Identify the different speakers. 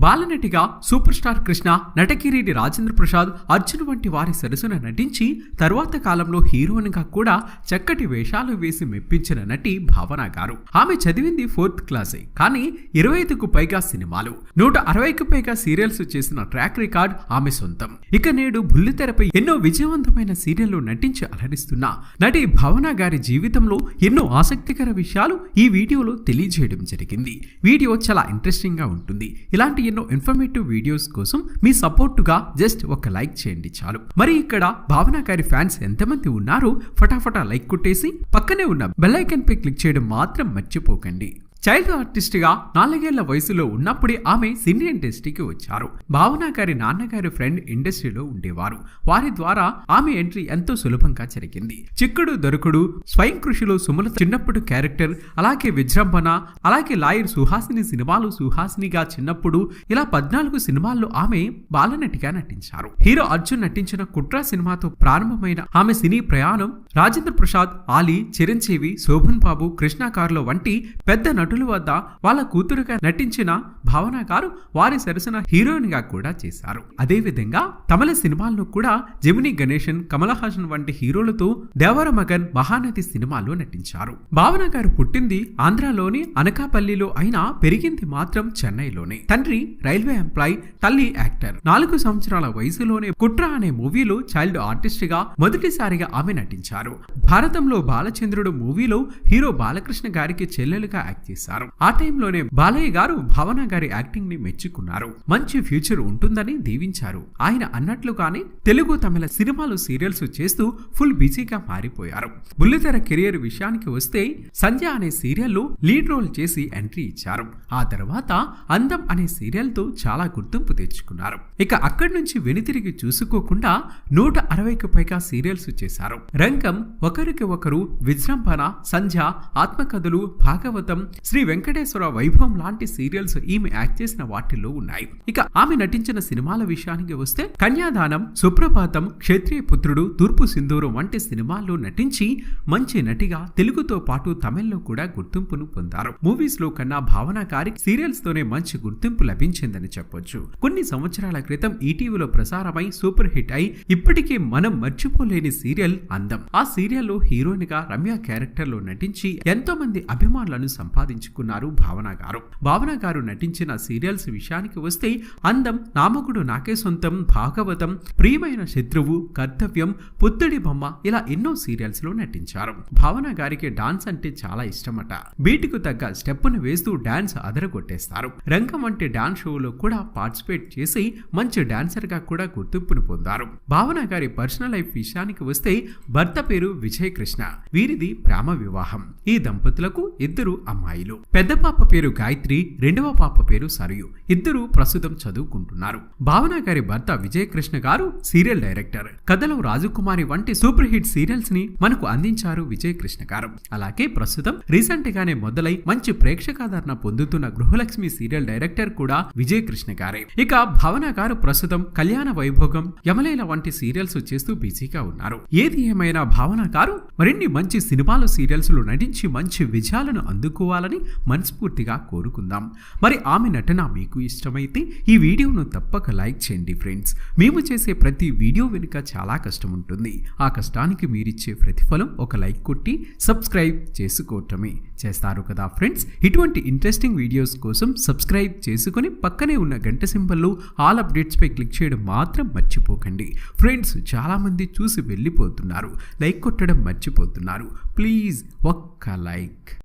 Speaker 1: బాలనటిగా super star Krishna నటకిరీటి రాజేంద్ర ప్రసాద్ అర్జున్ వంటి వారి సరసన నటించి తరువాత కాలంలో హీరోయిన్గా కూడా చక్కటి వేషాలు వేసి మెప్పించిన నటి భావన గారు. ఆమె చదివింది ఫోర్త్ క్లాసే. కానీ ఇరవై ఐదుకు పైగా సినిమాలు. నూట అరవైకు పైగా సీరియల్స్ చేసిన ట్రాక్ రికార్డ్ ఆమె సొంతం. ఇక నేడు బుల్లితెరపై ఎన్నో విజయవంతమైన సీరియల్లో నటించి అలరిస్తున్న నటి భావన గారి జీవితంలో ఎన్నో ఆసక్తికర విషయాలు ఈ వీడియోలో తెలియజేయడం జరిగింది. వీడియో చాలా ఇంట్రెస్టింగ్గా ఉంటుంది. ఇలాంటి ఎన్నో ఇన్ఫర్మేటివ్ వీడియోస్ కోసం మీ సపోర్టుగా జస్ట్ ఒక లైక్ చేయండి చాలు. మరి ఇక్కడ భావన గారి ఫ్యాన్స్ ఎంతమంది ఉన్నారో ఫటాఫటా లైక్ కొట్టేసి పక్కనే ఉన్న బెల్ ఐకన్ పై క్లిక్ చేయడం మాత్రం మర్చిపోకండి. చైల్డ్ ఆర్టిస్ట్గా నాలుగేళ్ళ వయసులో ఉన్నప్పుడే ఆమె సినీ ఇండస్ట్రీకి వచ్చారు. భావన గారి నాన్నగారి ఫ్రెండ్ ఇండస్ట్రీలో ఉండేవారు. వారి ద్వారా ఆమె ఎంట్రీ ఎంతో సులభంగా జరిగింది. చిక్కుడు దొరకుడు స్వయం కృషిలో సుమలత చిన్నప్పుడు క్యారెక్టర్ అలాగే విజృంభణ అలాగే లాయర్ సుహాసిని సినిమాలు సుహాసినిగా చిన్నప్పుడు ఇలా పద్నాలుగు సినిమాల్లో ఆమె బాలనటిగా నటించారు. హీరో అర్జున్ నటించిన కుట్ర సినిమాతో ప్రారంభమైన ఆమె సినీ ప్రయాణం రాజేంద్ర ప్రసాద్ ఆలీ చిరంజీవి శోభన్ బాబు కృష్ణాకారులో వంటి పెద్ద నటుల వద్ద వాళ్ళ కూతురుగా నటించిన భావన గారు వారి సరసన హీరోయిన్గా కూడా చేశారు. అదే విధంగా తమిళ సినిమాల్లో కూడా జమిని గణేశన్ కమల్ హాసన్ వంటి హీరోలతో దేవర మగన్ మహానటి సినిమాలో నటించారు. భావన గారు పుట్టింది ఆంధ్రలోని అనకాపల్లిలో అయినా పెరిగింది మాత్రం చెన్నైలోనే. తండ్రి రైల్వే ఎంప్లాయ్ తల్లి యాక్టర్. నాలుగు సంవత్సరాల వయసులోనే కుట్ర అనే మూవీలో చైల్డ్ ఆర్టిస్ట్గా మొదటిసారిగా ఆమె నటించారు. భారతంలో బాలచంద్రుడు మూవీలో హీరో బాలకృష్ణ గారికి చెల్లెలుగా యాక్ట్ చేశారు. ఆ టైంలోనే బాలయ్య గారు భావన గారి యాక్టింగ్ని మెచ్చుకున్నారు. మంచి ఫ్యూచర్ ఉంటుందని దీవించారు. ఆయన అన్నట్లుగానే తెలుగు తమిళ సినిమాలు సీరియల్స్ చేస్తూ ఫుల్ బిజీగా మారిపోయారు. బుల్లితెర కెరియర్ విషయానికి వస్తే సంధ్య అనే సీరియల్లో లీడ్ రోల్ చేసి ఎంట్రీ ఇచ్చారు. ఆ తర్వాత అందం అనే సీరియల్తో చాలా గుర్తింపు తెచ్చుకున్నారు. ఇక అక్కడి నుంచి వెనుతిరిగి చూసుకోకుండా నూట అరవైకి పైగా సీరియల్స్ చేశారు. రంగం ఒకరికి ఒకరు విజృంభణ సంధ్య ఆత్మకథలు భాగవతం శ్రీ వెంకటేశ్వర వైభవం లాంటి సీరియల్స్ ఈమె యాక్ట్ చేసిన వాటిల్లో ఉన్నాయి. ఇక ఆమె నటించిన సినిమాల విషయానికి వస్తే కన్యాదానం సుప్రభాతం క్షత్రియ పుత్రుడు తూర్పు సింధూరం వంటి సినిమాల్లో నటించి మంచి నటిగా తెలుగుతో పాటు తమిళ్ళో కూడా గుర్తింపును పొందారు. మూవీస్లో కన్నా భావనకారి సీరియల్స్ తోనే మంచి గుర్తింపు లభించిందని చెప్పొచ్చు. కొన్ని సంవత్సరాల క్రితం ఈటీవీలో ప్రసారమై సూపర్ హిట్ అయి ఇప్పటికే మనం మర్చిపోలేని సీరియల్ అందం. ఆ సీరియల్లో హీరోయిన్గా రమ్య క్యారెక్టర్లో నటించి ఎంతో మంది అభిమానులను సంపాదించారు. సంపాదించుకున్నారు భావన గారు. భావన గారు నటించిన సీరియల్స్ విషయానికి వస్తే అందం నామకుడు నాకే సొంతం భాగవతం ప్రియమైన శత్రువు కర్తవ్యం పుత్తుడి బొమ్మ ఇలా ఎన్నో సీరియల్స్లో నటించారు. భావన గారికి డాన్స్ అంటే చాలా ఇష్టమట. బీటుకు తగ్గ స్టెప్పును వేస్తూ డాన్స్ అదరగొట్టేస్తారు. రంగం వంటి డాన్స్ షోలో కూడా పార్టిసిపేట్ చేసి మంచి డాన్సర్గా కూడా గుర్తింపును పొందారు. భావన గారి పర్సనల్ లైఫ్ విషయానికి వస్తే భర్త పేరు విజయ్ కృష్ణ వీరిది ప్రేమ వివాహం. ఈ దంపతులకు ఇద్దరు అమ్మాయిలు. పెద్ద పాప పేరు గాయత్రి రెండవ పాప పేరు సరియు. ఇద్దరు ప్రస్తుతం చదువుకుంటున్నారు. భావన గారి భర్త విజయకృష్ణ గారు సీరియల్ డైరెక్టర్. కథలో రాజకుమారి వంటి సూపర్ హిట్ సీరియల్స్ని మనకు అందించారు విజయకృష్ణ గారు. అలాగే ప్రస్తుతం రీసెంట్ గానే మొదలై మంచి ప్రేక్షకాదరణ పొందుతున్న గృహలక్ష్మి సీరియల్ డైరెక్టర్ కూడా విజయ్ కృష్ణ గారే. ఇక భావన గారు ప్రస్తుతం కళ్యాణ వైభోగం యమలేల వంటి సీరియల్స్ చేస్తూ బిజీగా ఉన్నారు. ఏది ఏమైనా భావన గారు మరిన్ని మంచి సినిమాలు సీరియల్స్లో నటించి మంచి విజయాలను అందుకోవాలని మనస్ఫూర్తిగా కోరుకుందాం. మరి ఆమె నటన మీకు ఇష్టమైతే ఈ వీడియోను తప్పక లైక్ చేయండి ఫ్రెండ్స్. మేము చేసే ప్రతి వీడియో వెనుక చాలా కష్టం ఉంటుంది. ఆ కష్టానికి మీరిచ్చే ప్రతిఫలం ఒక లైక్ కొట్టి సబ్స్క్రైబ్ చేసుకోవటమే చేస్తారు కదా ఫ్రెండ్స్. ఇటువంటి ఇంట్రెస్టింగ్ వీడియోస్ కోసం సబ్స్క్రైబ్ చేసుకొని పక్కనే ఉన్న గంట సింబల్లో ఆల్ అప్డేట్స్పై క్లిక్ చేయడం మాత్రం మర్చిపోకండి. ఫ్రెండ్స్ చాలామంది చూసి వెళ్ళిపోతున్నారు. లైక్ కొట్టడం మర్చిపోతున్నారు. ప్లీజ్ ఒక్క లైక్.